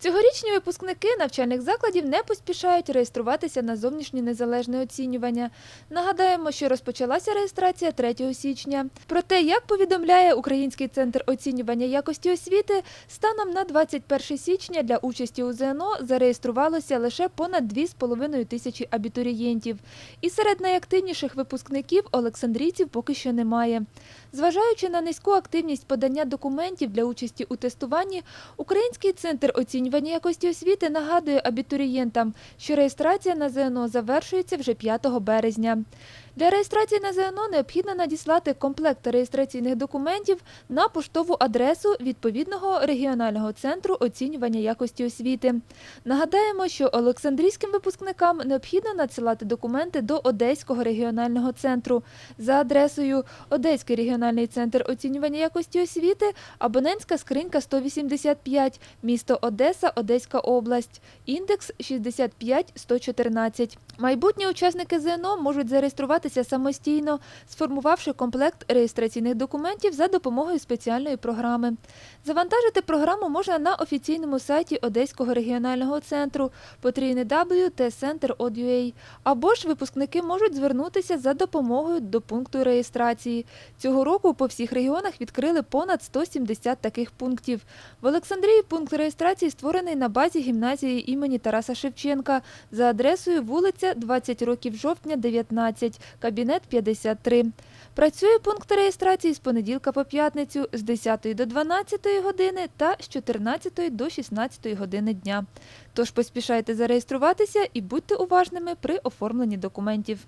Цьогорічні випускники навчальних закладів не поспішають реєструватися на зовнішнє незалежне оцінювання. Нагадаємо, що розпочалася реєстрація 3 січня. Проте, як повідомляє Український центр оцінювання якості освіти, станом на 21 січня для участі у ЗНО зареєструвалося лише понад 2,5 тисячі абітурієнтів. І серед найактивніших випускників олександрійців поки що немає. Зважаючи на низьку активність подання документів для участі у тестуванні, Український центр оцінювання якості освіти нагадує абітурієнтам, що реєстрація на ЗНО завершується вже 5 березня. Для реєстрації на ЗНО необхідно надіслати комплект реєстраційних документів на поштову адресу відповідного регіонального центру оцінювання якості освіти. Нагадаємо, що Олександрійським випускникам необхідно надсилати документи до Одеського регіонального центру за адресою Одеський регіональний центр оцінювання якості освіти, абонентська скринька 185, місто Одеса, Одеська область, індекс 65114. Майбутні учасники ЗНО можуть зареєструватися самостійно, сформувавши комплект реєстраційних документів за допомогою спеціальної програми. Завантажити програму можна на офіційному сайті Одеського регіонального центру www.tcenter.ua. Або ж випускники можуть звернутися за допомогою до пункту реєстрації. Цього року по всіх регіонах відкрили понад 170 таких пунктів. В Олександрії пункт реєстрації створений на базі гімназії імені Тараса Шевченка за адресою вулиця 20 років жовтня, 19, кабінет 53. Працює пункт реєстрації з понеділка по п'ятницю з 10 до 12 години та з 14 до 16 години дня. Тож поспішайте зареєструватися і будьте уважними при оформленні документів.